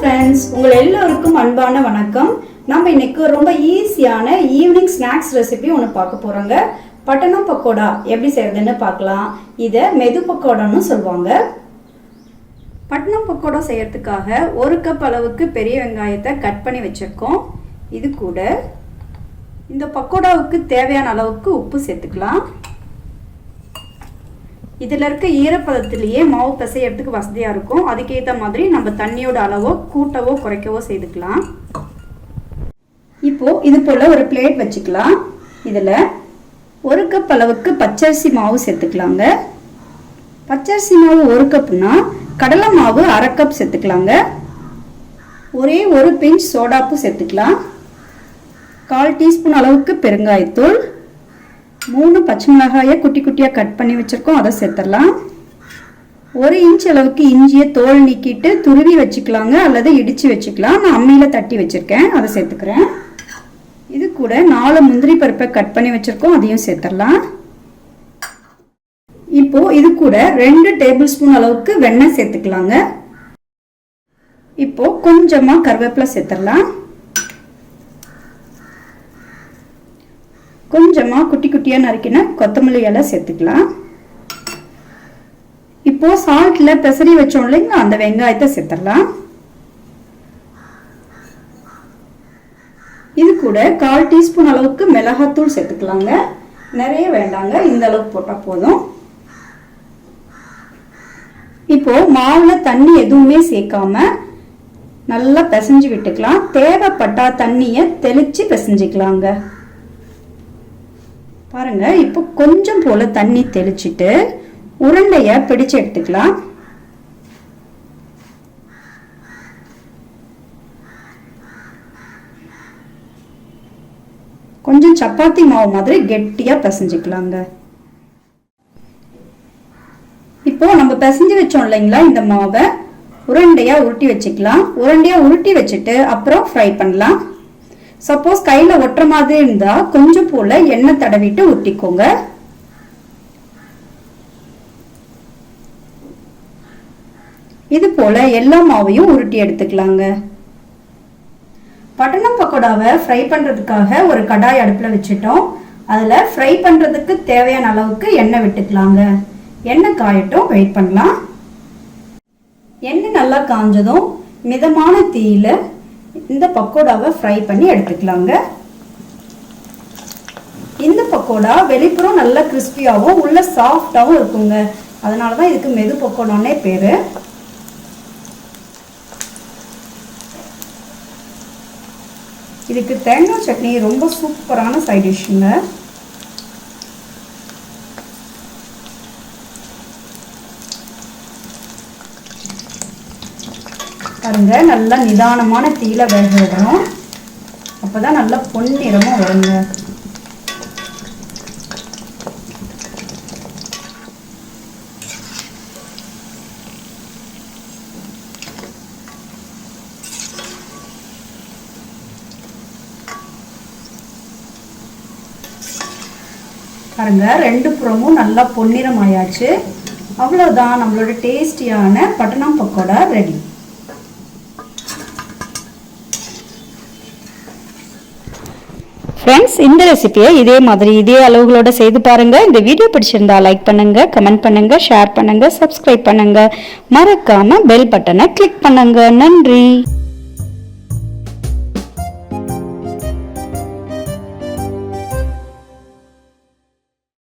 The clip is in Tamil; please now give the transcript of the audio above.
ஃப்ரெண்ட்ஸ் உங்கள் எல்லோருக்கும் அன்பான வணக்கம். நம்ம இன்னைக்கு ரொம்ப ஈஸியான ஈவினிங் ஸ்நாக்ஸ் ரெசிபி ஒன்று பார்க்க போகிறோங்க பட்டணம் பக்கோடா எப்படி செய்யறதுன்னு பார்க்கலாம். இதை மெது பக்கோடான்னு சொல்லுவாங்க. பட்டணம் பக்கோடா செய்யறதுக்காக ஒரு கப் அளவுக்கு பெரிய வெங்காயத்தை கட் பண்ணி வச்சிருக்கோம். இது கூட இந்த பக்கோடாவுக்கு தேவையான அளவுக்கு உப்பு சேர்த்துக்கலாம். இதில் இருக்க ஈரப்பதத்திலேயே மாவு பிசையறதுக்கு வசதியாக இருக்கும். அதுக்கேற்ற மாதிரி நம்ம தண்ணியோட அளவோ கூட்டவோ குறைக்கவோ செய்துக்கலாம். இப்போது இது போல் ஒரு பிளேட் வச்சுக்கலாம். இதில் ஒரு கப் அளவுக்கு பச்சரிசி மாவு சேர்த்துக்கலாங்க. பச்சரிசி மாவு ஒரு கப்னா கடலை மாவு அரை கப் சேர்த்துக்கலாங்க. ஒரே ஒரு பிஞ்ச் சோடாப்பு சேர்த்துக்கலாம். கால் டீஸ்பூன் அளவுக்கு பெருங்காயத்தூள். மூணு பச்சை மிளகாயை குட்டி குட்டியாக கட் பண்ணி வச்சுருக்கோம். அதை சேர்த்துடலாம். ஒரு இன்ச் அளவுக்கு இஞ்சியை தோல் நீக்கிட்டு துருவி வச்சுக்கலாங்க. அல்லது இடித்து வச்சுக்கலாம். நான் அம்மியில் தட்டி வச்சுருக்கேன். அதை சேர்த்துக்கிறேன். இது கூட நாலு முந்திரி பருப்பை கட் பண்ணி வச்சுருக்கோம். அதையும் சேர்த்துடலாம். இப்போது இது கூட ரெண்டு டேபிள் ஸ்பூன் அளவுக்கு வெண்ணெய் சேர்த்துக்கலாங்க. இப்போது கொஞ்சமாக கருவேப்பிலை சேர்த்துடலாம். கொஞ்சமாக குட்டி குட்டியாக நறுக்கின கொத்தமல்லி இலை சேர்த்துக்கலாம். இப்போ சால்ட்டில் பெசரி வச்சோம் இல்லைங்களா அந்த வெங்காயத்தை சேர்த்துடலாம். இது கூட கால் டீஸ்பூன் அளவுக்கு மிளகாத்தூள் சேர்த்துக்கலாங்க. நிறைய வேண்டாங்க இந்த அளவுக்கு போட்டால் போதும். இப்போ மாவுல தண்ணி எதுவுமே சேர்க்காம நல்லா பிசைஞ்சு விட்டுக்கலாம். தேவைப்பட்டா தண்ணியை தெளிச்சு பிசைஞ்சுக்கலாங்க. பாருங்க இப்போ கொஞ்சம் போல தண்ணி தெளிச்சிட்டு உருண்டைய பிடிச்சு எடுத்துக்கலாம். கொஞ்சம் சப்பாத்தி மாவு மாதிரி கெட்டியா பிசைஞ்சுக்கலாங்க. இப்போ நம்ம பிசைஞ்சு வச்சோம் இல்லைங்களா இந்த மாவை. உருண்டையா உருட்டி வச்சுக்கலாம். உருண்டையா உருட்டி வச்சுட்டு அப்புறம் ஃப்ரை பண்ணலாம். சப்போஸ் கையில் ஒட்டுற மாதிரி இருந்தால் கொஞ்சம் போல எண்ணெய் தடவிட்டு ஒட்டிக்கோங்க. இது போல எல்லா மாவையும் உருட்டி எடுத்துக்கலாங்க. பட்டணம் பக்கோடாவை ஃப்ரை பண்ணுறதுக்காக ஒரு கடாய் அடுப்பில் வச்சுட்டோம். அதில் ஃப்ரை பண்ணுறதுக்கு தேவையான அளவுக்கு எண்ணெய் விட்டுக்கலாங்க. எண்ணெய் காயட்டும் வெயிட் பண்ணலாம். எண்ணெய் நல்லா காஞ்சதும் மிதமான தீயில இந்த பக்கோடாவை ஃப்ரை பண்ணி எடுத்துக்கலாங்க. இந்த பக்கோடா வெளிப்புறம் நல்லா கிறிஸ்பியாகவும் உள்ள சாஃப்டாகவும் இருக்குங்க. அதனால தான் இதுக்கு மெது பக்கோடானே பேர். இதுக்கு தேங்காய் சட்னி ரொம்ப சூப்பரான சைட் டிஷ்ஷுங்க பாருங்க நல்லா நிதானமான தீயில வேக விடணும் அப்பதான் நல்லா பொன்னிறமும் வருங்க. பாருங்க ரெண்டு புறமும் நல்லா பொன்னிறம் ஆயாச்சு அவ்வளோதான் நம்மளோட டேஸ்டியான பட்டணம் பக்கோடா ரெடி ஃப்ரெண்ட்ஸ் இந்த ரெசிபியை இதே மாதிரி இதே அளவுகளோட செய்து பாருங்கள் இந்த வீடியோ பிடிச்சிருந்தா லைக் பண்ணுங்கள் கமெண்ட் பண்ணுங்கள் ஷேர் பண்ணுங்க சப்ஸ்கிரைப் பண்ணுங்கள் மறக்காமல் பெல் பட்டனை கிளிக் பண்ணுங்கள் நன்றி.